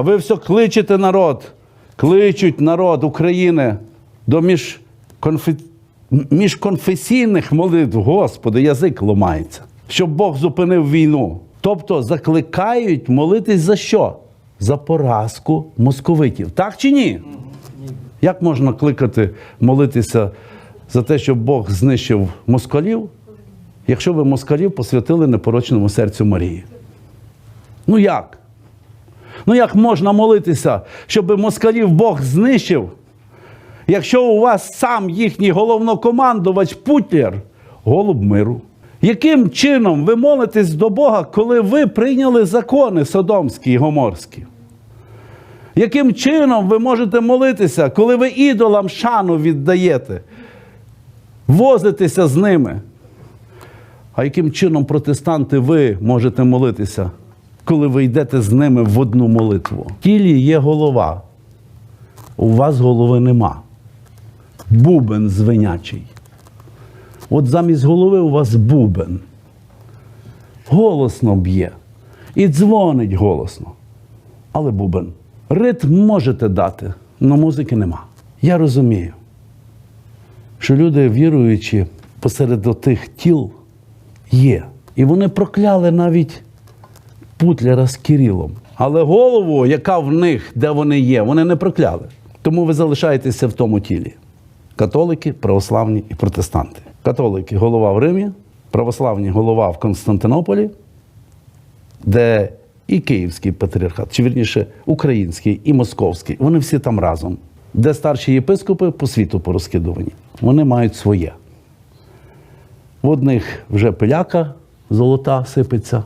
А ви все кличете народ, кличуть народ України до міжконфесійних молитв. Господи, язик ломається, щоб Бог зупинив війну. Тобто закликають молитись за що? За поразку московитів. Так чи ні? Як можна кликати, молитися за те, щоб Бог знищив москалів, якщо ви москалів посвятили непорочному серцю Марії? Ну як? Ну як можна молитися, щоб москалів Бог знищив, якщо у вас сам їхній головнокомандувач Путлер голуб миру? Яким чином ви молитесь до Бога, коли ви прийняли закони Содомські і Гоморські? Яким чином ви можете молитися, коли ви ідолам шану віддаєте, возитеся з ними? А яким чином, протестанти, ви можете молитися, коли ви йдете з ними в одну молитву? В тілі є голова. У вас голови нема. Бубен звенячий. От замість голови у вас бубен. Голосно б'є. І дзвонить голосно. Але бубен. Ритм можете дати, але музики нема. Я розумію, що люди, віруючі посеред тих тіл, є. І вони прокляли навіть Путляра з Кирилом. Але голову, яка в них, де вони є, вони не прокляли. Тому ви залишаєтеся в тому тілі. Католики, православні і протестанти. Католики голова в Римі, православні голова в Константинополі, де і Київський патріархат, чи вірніше український і московський, вони всі там разом. Де старші єпископи по світу порозкидувані. Вони мають своє. В одних вже пиляка золота сипеться.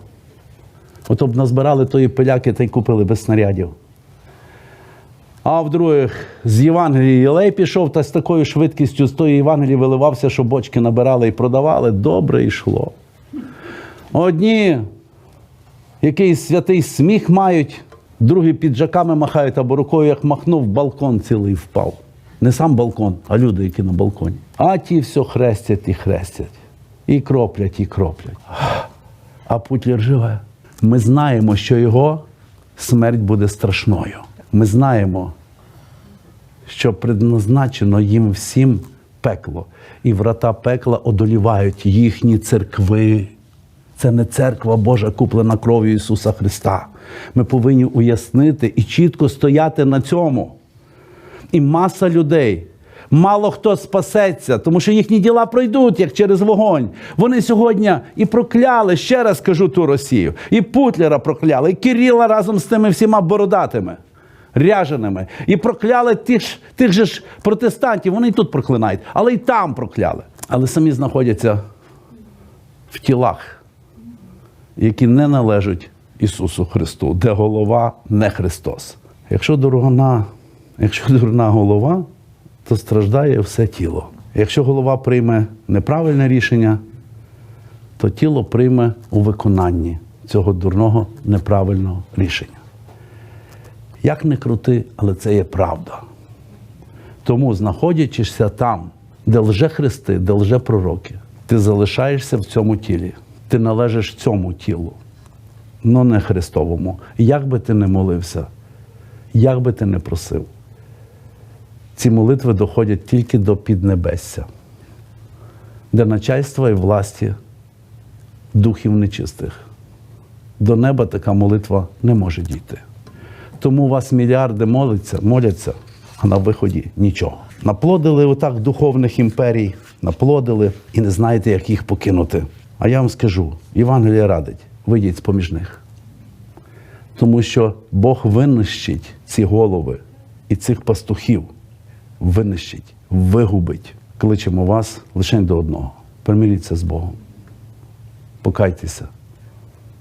Ото б назбирали тої пиляки та й купили без снарядів. А в других з Євангелії Єлей пішов та з такою швидкістю з тої Євангелії виливався, що бочки набирали і продавали. Добре йшло. Одні якийсь святий сміх мають, другі піджаками махають або рукою, як махнув, балкон цілий впав. Не сам балкон, а люди, які на балконі. А ті все хрестять і хрестять. І кроплять, і кроплять. А Путлер живе. Ми знаємо, що його смерть буде страшною. Ми знаємо, що предназначено їм всім пекло, і врата пекла одолівають їхні церкви. Це не церква Божа, куплена кров'ю Ісуса Христа. Ми повинні уяснити і чітко стояти на цьому. І маса людей. Мало хто спасеться, тому що їхні діла пройдуть, як через вогонь. Вони сьогодні і прокляли, ще раз кажу ту Росію, і Путлера прокляли, і Кирила разом з тими всіма бородатими, ряженими. І прокляли тих, тих же ж протестантів. Вони і тут проклинають, але і там прокляли. Але самі знаходяться в тілах, які не належать Ісусу Христу, де голова не Христос. Якщо дурна, якщо дурна голова, то страждає все тіло. Якщо голова прийме неправильне рішення, то тіло прийме у виконанні цього дурного неправильного рішення. Як не крути, але це є правда. Тому, знаходячися там, де лже Христи, де лже пророки, ти залишаєшся в цьому тілі, ти належиш цьому тілу, но не Христовому. Як би ти не молився, як би ти не просив, ці молитви доходять тільки до піднебесся, де начальства і власті духів нечистих. До неба така молитва не може дійти. Тому у вас мільярди моляться, моляться, а на виході нічого. Наплодили отак духовних імперій, наплодили і не знаєте, як їх покинути. А я вам скажу: Євангелія радить, вийдіть з-поміж них. Тому що Бог винищить ці голови і цих пастухів, винищить, вигубить. Кличемо вас лише до одного. Примиріться з Богом. Покайтеся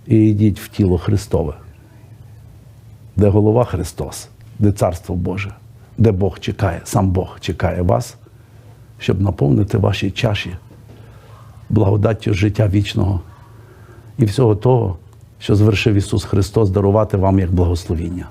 і йдіть в тіло Христове де голова Христос, де Царство Боже, де Бог чекає, сам Бог чекає вас, щоб наповнити ваші чаші благодаттю життя вічного і всього того, що звершив Ісус Христос, дарувати вам як благословіння.